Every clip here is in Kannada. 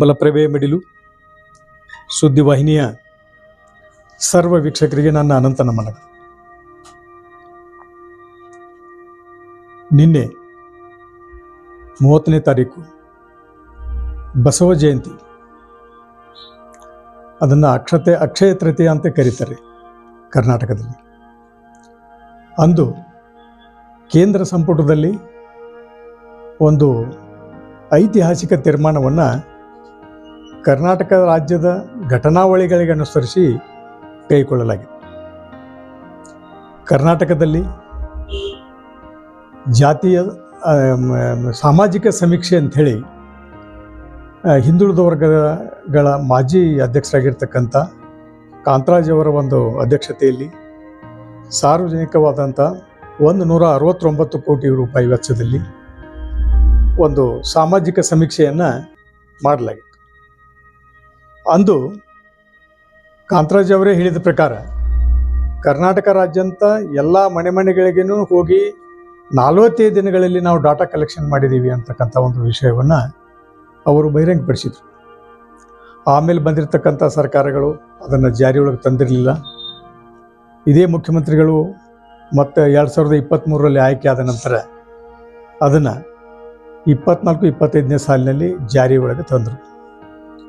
ಬಲಪ್ರಭೆ ಮಿಡಿಲು. ಸುದ್ದಿವಾಹಿನಿಯ ಸರ್ವ ವೀಕ್ಷಕರಿಗೆ ನನ್ನ ಅನಂತ ನಮನಗಳು ನಿನ್ನೆ ಮೂವತ್ತನೇ ತಾರೀಕು ಬಸವ ಜಯಂತಿ. ಅದನ್ನು ಅಕ್ಷತೆ ಅಕ್ಷಯ ತೃತೀಯ ಅಂತ ಕರೀತಾರೆ ಕರ್ನಾಟಕದಲ್ಲಿ. ಅಂದು ಕೇಂದ್ರ ಸಂಪುಟದಲ್ಲಿ ಒಂದು ಐತಿಹಾಸಿಕ ತೀರ್ಮಾನವನ್ನು ಕರ್ನಾಟಕ ರಾಜ್ಯದ ಘಟನಾವಳಿಗಳಿಗೆ ಅನುಸರಿಸಿ ಕೈಗೊಳ್ಳಲಾಗಿದೆ. ಕರ್ನಾಟಕದಲ್ಲಿ ಜಾತಿಯ ಸಾಮಾಜಿಕ ಸಮೀಕ್ಷೆ ಅಂಥೇಳಿ ಹಿಂದುಳಿದ ವರ್ಗಗಳ ಮಾಜಿ ಅಧ್ಯಕ್ಷರಾಗಿರ್ತಕ್ಕಂಥ ಕಾಂತರಾಜ್ ಅವರ ಒಂದು ಅಧ್ಯಕ್ಷತೆಯಲ್ಲಿ ಸಾರ್ವಜನಿಕವಾದಂಥ ಒಂದು ನೂರ ಅರವತ್ತೊಂಬತ್ತು ಕೋಟಿ ರೂಪಾಯಿ ವೆಚ್ಚದಲ್ಲಿ ಒಂದು ಸಾಮಾಜಿಕ ಸಮೀಕ್ಷೆಯನ್ನು ಮಾಡಲಾಗಿತ್ತು ಅಂದು ಕಾಂತರಾಜ್ ಅವರೇ ಹೇಳಿದ ಪ್ರಕಾರ ಕರ್ನಾಟಕ ರಾಜ್ಯಂತ ಎಲ್ಲ ಮನೆ ಮನೆಗಳಿಗೇನು ಹೋಗಿ ನಲವತ್ತೈದು ದಿನಗಳಲ್ಲಿ ನಾವು ಡಾಟಾ ಕಲೆಕ್ಷನ್ ಮಾಡಿದ್ದೀವಿ ಅಂತಕ್ಕಂಥ ಒಂದು ವಿಷಯವನ್ನು ಅವರು ಬಹಿರಂಗಪಡಿಸಿದರು. ಆಮೇಲೆ ಬಂದಿರತಕ್ಕಂಥ ಸರ್ಕಾರಗಳು ಅದನ್ನು ಜಾರಿಯೊಳಗೆ ತಂದಿರಲಿಲ್ಲ. ಇದೇ ಮುಖ್ಯಮಂತ್ರಿಗಳು ಮತ್ತು ಎರಡು ಸಾವಿರದ ಇಪ್ಪತ್ತ್ಮೂರರಲ್ಲಿ ಆಯ್ಕೆ ಆದ ನಂತರ ಅದನ್ನು ಇಪ್ಪತ್ನಾಲ್ಕು ಇಪ್ಪತ್ತೈದನೇ ಸಾಲಿನಲ್ಲಿ ಜಾರಿ ಒಳಗೆ ತಂದರು.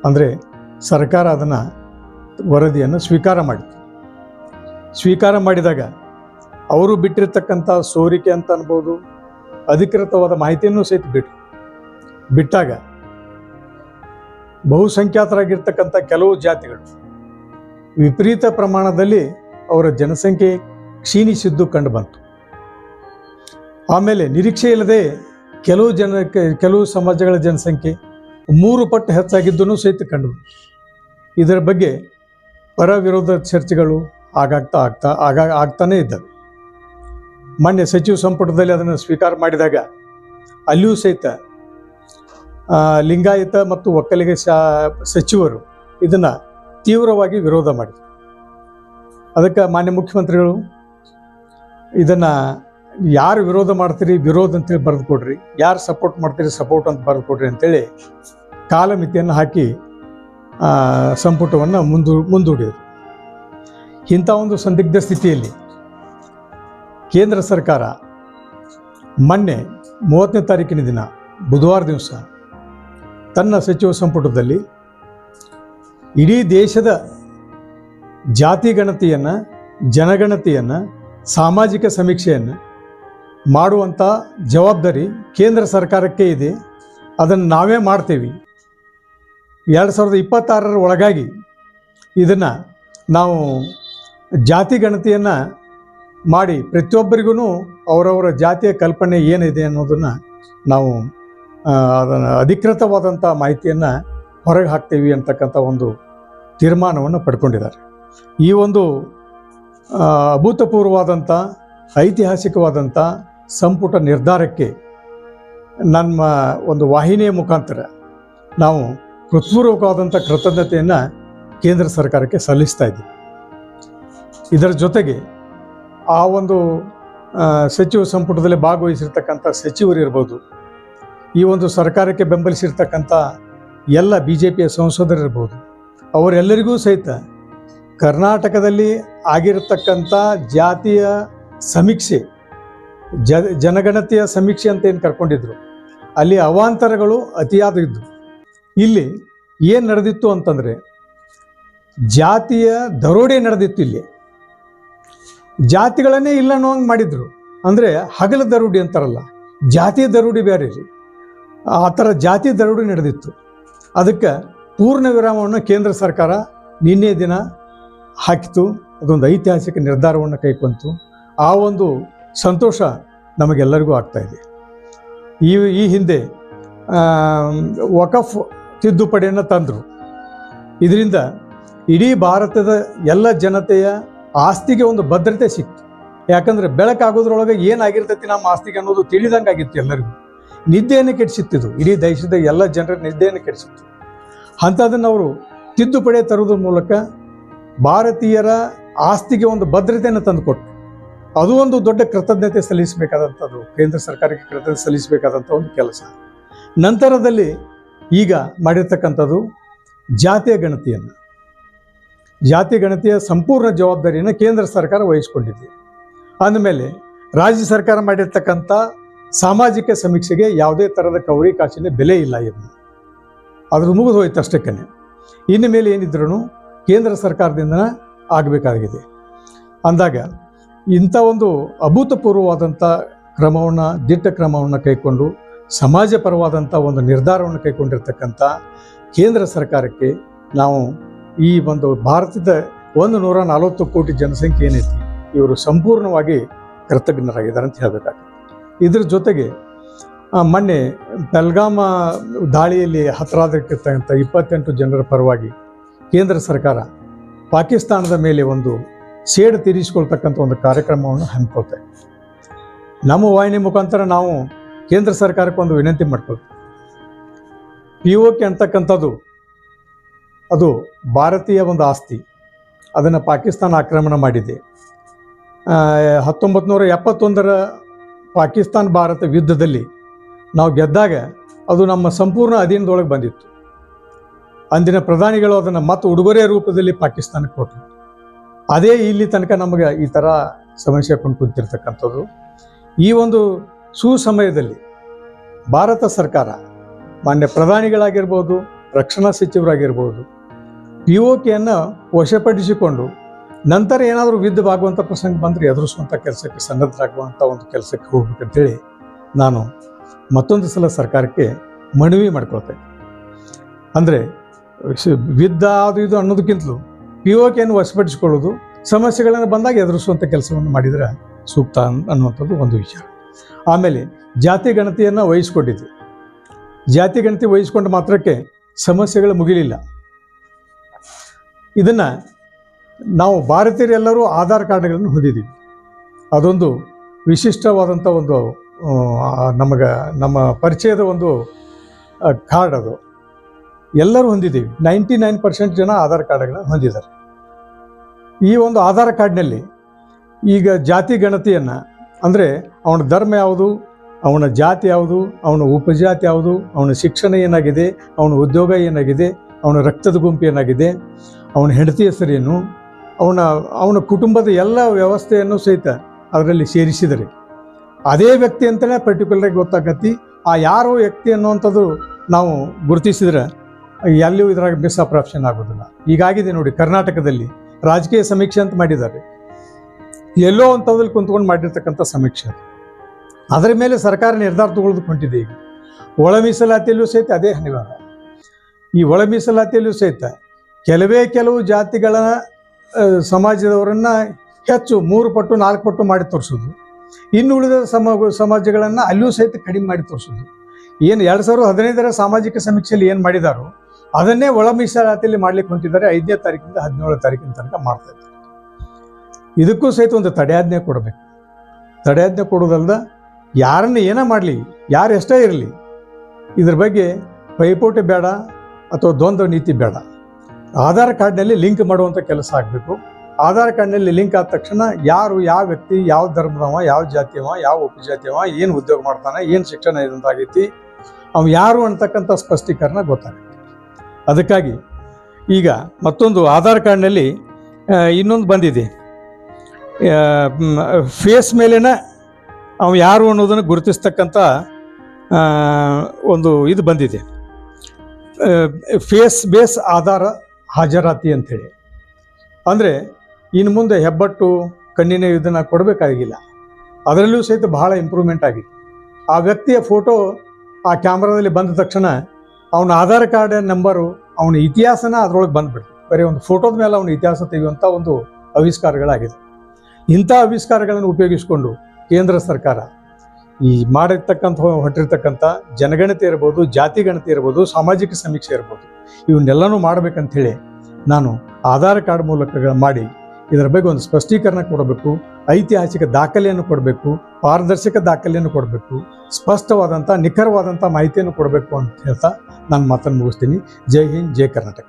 ಅಂದರೆ ಸರ್ಕಾರ ಅದನ್ನು ವರದಿಯನ್ನು ಸ್ವೀಕಾರ ಮಾಡಿತು ಸ್ವೀಕಾರ ಮಾಡಿದಾಗ ಅವರು ಬಿಟ್ಟಿರ್ತಕ್ಕಂಥ ಸೋರಿಕೆ ಅಂತ ಅನ್ಬೋದು, ಅಧಿಕೃತವಾದ ಮಾಹಿತಿಯನ್ನು ಸಹಿತ ಬಿಟ್ಟು ಬಿಟ್ಟಾಗ ಬಹುಸಂಖ್ಯಾತರಾಗಿರ್ತಕ್ಕಂಥ ಕೆಲವು ಜಾತಿಗಳು ವಿಪರೀತ ಪ್ರಮಾಣದಲ್ಲಿ ಅವರ ಜನಸಂಖ್ಯೆ ಕ್ಷೀಣಿಸಿದ್ದು ಕಂಡು ಬಂತು. ಆಮೇಲೆ ನಿರೀಕ್ಷೆ ಇಲ್ಲದೆ ಕೆಲವು ಜನ ಕೆಲವು ಸಮಾಜಗಳ ಜನಸಂಖ್ಯೆ ಮೂರು ಪಟ್ಟು ಹೆಚ್ಚಾಗಿದ್ದೂ ಸಹಿತ ಕಂಡು ಬಂತು. ಇದರ ಬಗ್ಗೆ ಪರ ವಿರೋಧ ಚರ್ಚೆಗಳು ಆಗಾಗ್ತಾ ಆಗ್ತಾ, ಆಗ ಆಗ್ತಾನೇ ಇದ್ದವು. ಮಾನ್ಯ ಸಚಿವ ಸಂಪುಟದಲ್ಲಿ ಅದನ್ನು ಸ್ವೀಕಾರ ಮಾಡಿದಾಗ ಅಲ್ಲಿಯೂ ಸಹಿತ ಲಿಂಗಾಯತ ಮತ್ತು ಒಕ್ಕಲಿಗ ಶಾ, ಸಚಿವರು ಇದನ್ನು ತೀವ್ರವಾಗಿ ವಿರೋಧ ಮಾಡಿದರು. ಅದಕ್ಕೆ ಮಾನ್ಯ ಮುಖ್ಯಮಂತ್ರಿಗಳು ಇದನ್ನು ಯಾರು ವಿರೋಧ ಮಾಡ್ತೀರಿ, ವಿರೋಧ ಅಂತೇಳಿ ಬರೆದು ಕೊಡ್ರಿ ಯಾರು ಸಪೋರ್ಟ್ ಮಾಡ್ತೀರಿ, ಸಪೋರ್ಟ್ ಅಂತ ಬರೆದು ಕೊಡ್ರಿ ಅಂತೇಳಿ ಕಾಲಮಿತಿಯನ್ನು ಹಾಕಿ ಸಂಪುಟವನ್ನು ಮುಂದು, ಮುಂದೂಡಿದರು. ಇಂಥ ಒಂದು ಸಂದಿಗ್ಧ ಸ್ಥಿತಿಯಲ್ಲಿ ಕೇಂದ್ರ ಸರ್ಕಾರ ಮೊನ್ನೆ ಮೂವತ್ತನೇ ತಾರೀಕಿನ ದಿನ, ಬುಧವಾರ ದಿವಸ, ತನ್ನ ಸಚಿವ ಸಂಪುಟದಲ್ಲಿ ಇಡೀ ದೇಶದ ಜಾತಿ ಗಣತಿಯನ್ನು, ಜನಗಣತಿಯನ್ನು, ಸಾಮಾಜಿಕ ಸಮೀಕ್ಷೆಯನ್ನು ಮಾಡುವಂಥ ಜವಾಬ್ದಾರಿ ಕೇಂದ್ರ ಸರ್ಕಾರಕ್ಕೆ ಇದೆ. ಅದನ್ನು ನಾವೇ ಮಾಡ್ತೇವೆ. ಎರಡು ಸಾವಿರದ ಇಪ್ಪತ್ತಾರರ ಒಳಗಾಗಿ ಇದನ್ನು ನಾವು ಜಾತಿ ಗಣತಿಯನ್ನು ಮಾಡಿ ಪ್ರತಿಯೊಬ್ಬರಿಗೂ ಅವರವರ ಜಾತಿಯ ಕಲ್ಪನೆ ಏನಿದೆ ಅನ್ನೋದನ್ನು ನಾವು ಅದನ್ನು ಅಧಿಕೃತವಾದಂಥ ಮಾಹಿತಿಯನ್ನು ಹೊರಗೆ ಹಾಕ್ತೀವಿ ಅಂತಕ್ಕಂಥ ಒಂದು ತೀರ್ಮಾನವನ್ನು ಪಡ್ಕೊಂಡಿದ್ದಾರೆ. ಈ ಒಂದು ಅಭೂತಪೂರ್ವವಾದಂಥ ಐತಿಹಾಸಿಕವಾದಂಥ ಸಂಪುಟ ನಿರ್ಧಾರಕ್ಕೆ ನಮ್ಮ ಒಂದು ವಾಹಿನಿಯ ಮುಖಾಂತರ ನಾವು ಹೃತ್ಪೂರ್ವಕವಾದಂಥ ಕೃತಜ್ಞತೆಯನ್ನು ಕೇಂದ್ರ ಸರ್ಕಾರಕ್ಕೆ ಸಲ್ಲಿಸ್ತಾ ಇದ್ದೀವಿ ಇದರ ಜೊತೆಗೆ ಆ ಒಂದು ಸಚಿವ ಸಂಪುಟದಲ್ಲಿ ಭಾಗವಹಿಸಿರ್ತಕ್ಕಂಥ ಸಚಿವರು ಇರ್ಬೋದು, ಈ ಒಂದು ಸರ್ಕಾರಕ್ಕೆ ಬೆಂಬಲಿಸಿರ್ತಕ್ಕಂಥ ಎಲ್ಲ ಬಿ ಜೆ ಪಿಯ ಸಂಸದರಿರ್ಬೋದು ಅವರೆಲ್ಲರಿಗೂ ಸಹಿತ ಕರ್ನಾಟಕದಲ್ಲಿ ಆಗಿರತಕ್ಕಂಥ ಜಾತಿಯ ಸಮೀಕ್ಷೆ, ಜ, ಜನಗಣತಿಯ ಸಮೀಕ್ಷೆ ಅಂತ ಏನು ಕರ್ಕೊಂಡಿದ್ರು, ಅಲ್ಲಿ ಅವಾಂತರಗಳು ಅತಿಯಾದ ಇದ್ದು ಇಲ್ಲಿ ಏನು ನಡೆದಿತ್ತು ಅಂತಂದರೆ ಜಾತಿಯ ದರೋಡೆ ನಡೆದಿತ್ತು ಇಲ್ಲಿ. ಜಾತಿಗಳನ್ನೇ ಇಲ್ಲ ಅನ್ನೋಂಗೆ ಮಾಡಿದ್ರು. ಅಂದರೆ ಹಗಲ ದರೋಡಿ ಅಂತಾರಲ್ಲ ಜಾತಿ ದರೋಡಿ ಬೇರೆ ರೀ. ಆ ಥರ ಜಾತಿ ದರೋಡಿ ನಡೆದಿತ್ತು. ಅದಕ್ಕೆ ಪೂರ್ಣ ವಿರಾಮವನ್ನು ಕೇಂದ್ರ ಸರ್ಕಾರ ನಿನ್ನೆ ದಿನ ಹಾಕಿತು ಅದೊಂದು ಐತಿಹಾಸಿಕ ನಿರ್ಧಾರವನ್ನು ಕೈಕೊಂತು ಆ ಒಂದು ಸಂತೋಷ ನಮಗೆಲ್ಲರಿಗೂ ಆಗ್ತಾ ಇದೆ. ಈ ಈ ಹಿಂದೆ ವಕಫ್ ತಿದ್ದುಪಡಿಯನ್ನು ತಂದರು. ಇದರಿಂದ ಇಡೀ ಭಾರತದ ಎಲ್ಲ ಜನತೆಯ ಆಸ್ತಿಗೆ ಒಂದು ಭದ್ರತೆ ಸಿಕ್ತು. ಯಾಕಂದರೆ ಬೆಳಕಾಗೋದ್ರೊಳಗೆ ಏನಾಗಿರ್ತೈತಿ ನಮ್ಮ ಆಸ್ತಿಗೆ ಅನ್ನೋದು ತಿಳಿದಂಗೆ ಆಗಿತ್ತು ಎಲ್ಲರಿಗೂ. ನಿದ್ದೆಯನ್ನು ಕೆಡಿಸಿತ್ತಿದ್ದು, ಇಡೀ ದೇಶದ ಎಲ್ಲ ಜನರ ನಿದ್ದೆಯನ್ನು ಕೆಡಿಸಿತ್ತು. ಅಂಥದನ್ನು ಅವರು ತಿದ್ದುಪಡಿ ತರೋದ್ರ ಮೂಲಕ ಭಾರತೀಯರ ಆಸ್ತಿಗೆ ಒಂದು ಭದ್ರತೆಯನ್ನು ತಂದುಕೊಟ್ಟು ಅದು ಒಂದು ದೊಡ್ಡ ಕೃತಜ್ಞತೆ ಸಲ್ಲಿಸಬೇಕಾದಂಥದ್ದು, ಕೇಂದ್ರ ಸರ್ಕಾರಕ್ಕೆ ಕೃತಜ್ಞತೆ ಸಲ್ಲಿಸಬೇಕಾದಂಥ ಒಂದು ಕೆಲಸ. ನಂತರದಲ್ಲಿ ಈಗ ಮಾಡಿರ್ತಕ್ಕಂಥದ್ದು ಜಾತಿಯ ಗಣತಿಯನ್ನು. ಜಾತಿ ಗಣತಿಯ ಸಂಪೂರ್ಣ ಜವಾಬ್ದಾರಿಯನ್ನು ಕೇಂದ್ರ ಸರ್ಕಾರ ವಹಿಸಿಕೊಂಡಿದೆ. ಅಂದಮೇಲೆ ರಾಜ್ಯ ಸರ್ಕಾರ ಮಾಡಿರ್ತಕ್ಕಂಥ ಸಾಮಾಜಿಕ ಸಮೀಕ್ಷೆಗೆ ಯಾವುದೇ ಥರದ ಕೌರಿ ಕಾಸಿನ ಬೆಲೆ ಇಲ್ಲ ಇನ್ನು. ಅದ್ರ ಮುಗಿದು ಹೋಯ್ತು ಅಷ್ಟಕ್ಕೇ ಇನ್ನು ಮೇಲೆ ಏನಿದ್ರೂ ಕೇಂದ್ರ ಸರ್ಕಾರದಿಂದ ಆಗಬೇಕಾಗಿದೆ. ಅಂದಾಗ ಇಂಥ ಒಂದು ಅಭೂತಪೂರ್ವವಾದಂಥ ಕ್ರಮವನ್ನು, ದಿಟ್ಟ ಕ್ರಮವನ್ನು ಕೈಕೊಂಡು ಸಮಾಜ ಪರವಾದಂಥ ಒಂದು ನಿರ್ಧಾರವನ್ನು ಕೈಗೊಂಡಿರ್ತಕ್ಕಂಥ ಕೇಂದ್ರ ಸರ್ಕಾರಕ್ಕೆ ನಾವು ಈ ಒಂದು ಭಾರತದ ಒಂದು ನೂರ ನಲವತ್ತು ಕೋಟಿ ಜನಸಂಖ್ಯೆ ಏನೈತಿ, ಇವರು ಸಂಪೂರ್ಣವಾಗಿ ಕೃತಜ್ಞರಾಗಿದ್ದಾರೆ ಅಂತ ಹೇಳಬೇಕಾಗ್ತದೆ ಇದ್ರ ಜೊತೆಗೆ ಮೊನ್ನೆ ಬೆಲ್ಗಾಮ ದಾಳಿಯಲ್ಲಿ ಹತರಾದಕ್ಕಿರ್ತಕ್ಕಂಥ ಇಪ್ಪತ್ತೆಂಟು ಜನರ ಪರವಾಗಿ ಕೇಂದ್ರ ಸರ್ಕಾರ ಪಾಕಿಸ್ತಾನದ ಮೇಲೆ ಒಂದು ಸೇಡು ತೀರಿಸಿಕೊಳ್ತಕ್ಕಂಥ ಒಂದು ಕಾರ್ಯಕ್ರಮವನ್ನು ಹಮ್ಮಿಕೊಳ್ತೇವೆ ನಮ್ಮ ವಾಹಿನಿ ಮುಖಾಂತರ ನಾವು ಕೇಂದ್ರ ಸರ್ಕಾರಕ್ಕೆ ಒಂದು ವಿನಂತಿ ಮಾಡ್ಕೊಳ್ತೀವಿ ಪಿ ಒ ಕೆ ಅಂತಕ್ಕಂಥದ್ದು, ಅದು ಭಾರತೀಯ ಒಂದು ಆಸ್ತಿ. ಅದನ್ನು ಪಾಕಿಸ್ತಾನ ಆಕ್ರಮಣ ಮಾಡಿದೆ. ಹತ್ತೊಂಬತ್ತು ನೂರ ಎಪ್ಪತ್ತೊಂದರ ಪಾಕಿಸ್ತಾನ ಭಾರತ ಯುದ್ಧದಲ್ಲಿ ನಾವು ಗೆದ್ದಾಗ ಅದು ನಮ್ಮ ಸಂಪೂರ್ಣ ಅಧೀನದೊಳಗೆ ಬಂದಿತ್ತು. ಅಂದಿನ ಪ್ರಧಾನಿಗಳು ಅದನ್ನು ಮತ್ತು ಉಡುಗೊರೆ ರೂಪದಲ್ಲಿ ಪಾಕಿಸ್ತಾನಕ್ಕೆ ಕೊಟ್ಟರು. ಅದೇ ಇಲ್ಲಿ ತನಕ ನಮಗೆ ಈ ಥರ ಸಮಸ್ಯೆ ಕೊಂಡು ಕುಂತಿರ್ತಕ್ಕಂಥದ್ದು. ಈ ಒಂದು ಸುಸಮಯದಲ್ಲಿ ಭಾರತ ಸರ್ಕಾರ ಮಾನ್ಯ ಪ್ರಧಾನಿಗಳಾಗಿರ್ಬೋದು, ರಕ್ಷಣಾ ಸಚಿವರಾಗಿರ್ಬೋದು ಪಿ ಓ ಕೆಯನ್ನು ವಶಪಡಿಸಿಕೊಂಡು ನಂತರ ಏನಾದರೂ ಯುದ್ಧವಾಗುವಂಥ ಪ್ರಸಂಗ ಬಂದರೆ ಎದುರಿಸುವಂಥ ಕೆಲಸಕ್ಕೆ ಸನ್ನದ್ಧರಾಗುವಂಥ ಒಂದು ಕೆಲಸಕ್ಕೆ ಹೋಗ್ಬೇಕಂತೇಳಿ ನಾನು ಮತ್ತೊಂದು ಸಲ ಸರ್ಕಾರಕ್ಕೆ ಮನವಿ ಮಾಡ್ಕೊಳ್ತೇನೆ. ಅಂದರೆ ವಿದ್ಧ ಅದು ಇದು ಅನ್ನೋದಕ್ಕಿಂತಲೂ ಪಿ ಓ ಕೆಯನ್ನು ವಶಪಡಿಸಿಕೊಳ್ಳೋದು, ಸಮಸ್ಯೆಗಳನ್ನು ಬಂದಾಗ ಎದುರಿಸುವಂಥ ಕೆಲಸವನ್ನು ಮಾಡಿದರೆ ಸೂಕ್ತ ಅನ್- ಅನ್ನುವಂಥದ್ದು ಒಂದು ವಿಚಾರ. ಆಮೇಲೆ ಜಾತಿ ಗಣತಿಯನ್ನು ವಹಿಸ್ಕೊಂಡಿದ್ವಿ. ಜಾತಿ ಗಣತಿ ವಹಿಸ್ಕೊಂಡು ಮಾತ್ರಕ್ಕೆ ಸಮಸ್ಯೆಗಳು ಮುಗಿಲಿಲ್ಲ. ಇದನ್ನು ನಾವು ಭಾರತೀಯರೆಲ್ಲರೂ ಆಧಾರ್ ಕಾರ್ಡ್ಗಳನ್ನು ಹೊಂದಿದ್ದೀವಿ ಅದೊಂದು ವಿಶಿಷ್ಟವಾದಂಥ ಒಂದು ನಮಗೆ, ನಮ್ಮ ಪರಿಚಯದ ಒಂದು ಕಾರ್ಡ್ ಅದು. ಎಲ್ಲರೂ ಹೊಂದಿದ್ದೀವಿ. ನೈಂಟಿ ನೈನ್ ಪರ್ಸೆಂಟ್ ಜನ ಆಧಾರ್ ಕಾರ್ಡ್ಗಳನ್ನು ಹೊಂದಿದ್ದಾರೆ. ಈ ಒಂದು ಆಧಾರ್ ಕಾರ್ಡ್ನಲ್ಲಿ ಈಗ ಜಾತಿ ಗಣತಿಯನ್ನು ಅಂದರೆ ಅವನ ಧರ್ಮ ಯಾವುದು, ಅವನ ಜಾತಿ ಯಾವುದು, ಅವನ ಉಪಜಾತಿ ಯಾವುದು, ಅವನ ಶಿಕ್ಷಣ ಏನಾಗಿದೆ, ಅವನ ಉದ್ಯೋಗ ಏನಾಗಿದೆ, ಅವನ ರಕ್ತದ ಗುಂಪು ಏನಾಗಿದೆ, ಅವನ ಹೆಂಡತಿ ಹೆಸರೇನು ಅವನ ಅವನ ಕುಟುಂಬದ ಎಲ್ಲ ವ್ಯವಸ್ಥೆಯನ್ನು ಸಹಿತ ಅದರಲ್ಲಿ ಸೇರಿಸಿದರೆ. ಅದೇ ವ್ಯಕ್ತಿ ಅಂತಲೇ ಪರ್ಟಿಕ್ಯುಲರಾಗಿ ಗೊತ್ತಾಗತ್ತಿ, ಆ ಯಾರೋ ವ್ಯಕ್ತಿ ಅನ್ನುವಂಥದ್ದು ನಾವು ಗುರುತಿಸಿದ್ರೆ ಎಲ್ಲಿಯೂ ಇದ್ರಾಗ ಮಿಸ್ಅಪ್ರಾಪ್ಷನ್ ಆಗೋದಿಲ್ಲ. ಈಗಾಗಿದೆ ನೋಡಿ ಕರ್ನಾಟಕದಲ್ಲಿ ರಾಜಕೀಯ ಸಮೀಕ್ಷೆ ಅಂತ ಮಾಡಿದ್ದಾರೆ. ಎಲ್ಲೋ ಅಂಥದ್ರಲ್ಲಿ ಕುಂತ್ಕೊಂಡು ಮಾಡಿರ್ತಕ್ಕಂಥ ಸಮೀಕ್ಷೆ ಅದು. ಅದರ ಮೇಲೆ ಸರ್ಕಾರ ನಿರ್ಧಾರ ತಗೊಳ್ದುಕೊಂಡಿದೆ ಈಗ. ಒಳ ಮೀಸಲಾತಿಯಲ್ಲೂ ಸಹಿತ ಅದೇ ಅನಿವಾರ್ಯ. ಈ ಒಳ ಮೀಸಲಾತಿಯಲ್ಲೂ ಸಹಿತ ಕೆಲವೇ ಕೆಲವು ಜಾತಿಗಳ ಸಮಾಜದವರನ್ನ ಹೆಚ್ಚು ಮೂರು ಪಟ್ಟು, ನಾಲ್ಕು ಪಟ್ಟು ಮಾಡಿ ತೋರಿಸೋದು. ಇನ್ನು ಉಳಿದ ಸಮ, ಸಮಾಜಗಳನ್ನು ಅಲ್ಲೂ ಸಹಿತ ಕಡಿಮೆ ಮಾಡಿ ತೋರಿಸೋದು. ಏನು ಎರಡು ಸಾವಿರದ ಹದಿನೈದರ ಸಾಮಾಜಿಕ ಸಮೀಕ್ಷೆಯಲ್ಲಿ ಏನು ಮಾಡಿದಾರೋ ಅದನ್ನೇ ಒಳ ಮೀಸಲಾತಿಯಲ್ಲಿ ಮಾಡ್ಲಿಕ್ಕೆ ಹೊಂಟಿದ್ದಾರೆ ಐದನೇ ತಾರೀಕಿಂದ ಹದಿನೇಳು ತಾರೀಕಿನ ತನಕ ಮಾಡ್ತಾ ಇದ್ದಾರೆ. ಇದಕ್ಕೂ ಸಹಿತ ಒಂದು ತಡೆಯಾಜ್ಞೆ ಕೊಡಬೇಕು. ತಡೆಯಾಜ್ಞೆ ಕೊಡೋದಲ್ದ ಯಾರನ್ನ ಏನೇ ಮಾಡಲಿ, ಯಾರು ಎಷ್ಟೇ ಇರಲಿ, ಇದ್ರ ಬಗ್ಗೆ ಪೈಪೋಟಿ ಬೇಡ ಅಥವಾ ದ್ವಂದ್ವ ನೀತಿ ಬೇಡ. ಆಧಾರ್ ಕಾರ್ಡ್ನಲ್ಲಿ ಲಿಂಕ್ ಮಾಡುವಂಥ ಕೆಲಸ ಆಗಬೇಕು. ಆಧಾರ್ ಕಾರ್ಡ್ನಲ್ಲಿ ಲಿಂಕ್ ಆದ ತಕ್ಷಣ ಯಾರು ಯಾವ ವ್ಯಕ್ತಿ, ಯಾವ ಧರ್ಮದವ, ಯಾವ ಜಾತಿಯವ, ಯಾವ ಉಪಜಾತಿಯವ, ಏನು ಉದ್ಯೋಗ ಮಾಡ್ತಾನೆ, ಏನು ಶಿಕ್ಷಣ ಇದಂತಾಗೈತಿ ಅವ ಯಾರು ಅಂತಕ್ಕಂಥ ಸ್ಪಷ್ಟೀಕರಣ ಗೊತ್ತಾಗುತ್ತೆ. ಅದಕ್ಕಾಗಿ ಈಗ ಮತ್ತೊಂದು ಆಧಾರ್ ಕಾರ್ಡ್ನಲ್ಲಿ ಇನ್ನೊಂದು ಬಂದಿದೆ. ಫೇಸ್ ಮೇಲಿನ ಅವ ಯಾರು ಅನ್ನೋದನ್ನು ಗುರುತಿಸ್ತಕ್ಕಂಥ ಒಂದು ಇದು ಬಂದಿದೆ. ಫೇಸ್ ಬೇಸ್ ಆಧಾರ ಹಾಜರಾತಿ ಅಂಥೇಳಿ. ಅಂದರೆ ಇನ್ನು ಮುಂದೆ ಹೆಬ್ಬಟ್ಟು, ಕಣ್ಣಿನ ಇದನ್ನು ಕೊಡಬೇಕಾಗಿಲ್ಲ. ಅದರಲ್ಲೂ ಸಹಿತ ಬಹಳ ಇಂಪ್ರೂವ್ಮೆಂಟ್ ಆಗಿದೆ. ಆ ವ್ಯಕ್ತಿಯ ಫೋಟೋ ಆ ಕ್ಯಾಮ್ರಾದಲ್ಲಿ ಬಂದ ತಕ್ಷಣ ಅವನ ಆಧಾರ್ ಕಾರ್ಡ್ ನಂಬರು ಅವನ ಇತಿಹಾಸನ ಅದರೊಳಗೆ ಬಂದ್ಬಿಡ್ತು. ಬರೀ ಒಂದು ಫೋಟೋದ ಮೇಲೆ ಅವನ ಇತಿಹಾಸ ತೆಗೆಯುವಂಥ ಒಂದು ಆವಿಷ್ಕಾರಗಳಾಗಿದೆ ಇಂಥ ಆವಿಷ್ಕಾರಗಳನ್ನು ಉಪಯೋಗಿಸಿಕೊಂಡು ಕೇಂದ್ರ ಸರ್ಕಾರ ಈ ಮಾಡಿರ್ತಕ್ಕಂಥ ಹೊಟ್ಟಿರ್ತಕ್ಕಂಥ ಜನಗಣತಿ ಇರ್ಬೋದು, ಜಾತಿ ಗಣತಿ ಇರ್ಬೋದು, ಸಾಮಾಜಿಕ ಸಮೀಕ್ಷೆ ಇರ್ಬೋದು, ಇವನ್ನೆಲ್ಲನೂ ಮಾಡಬೇಕಂಥೇಳಿ ನಾನು ಆಧಾರ್ ಕಾರ್ಡ್ ಮೂಲಕ ಮಾಡಿ ಇದರ ಬಗ್ಗೆ ಒಂದು ಸ್ಪಷ್ಟೀಕರಣ ಕೊಡಬೇಕು, ಐತಿಹಾಸಿಕ ದಾಖಲೆಯನ್ನು ಕೊಡಬೇಕು, ಪಾರದರ್ಶಕ ದಾಖಲೆಯನ್ನು ಕೊಡಬೇಕು, ಸ್ಪಷ್ಟವಾದಂಥ, ನಿಖರವಾದಂಥ ಮಾಹಿತಿಯನ್ನು ಕೊಡಬೇಕು ಅಂತ ಹೇಳ್ತಾ ನಾನು ಮಾತನ್ನು ಮುಗಿಸ್ತೀನಿ. ಜೈ ಹಿಂದ್, ಜೈ ಕರ್ನಾಟಕ.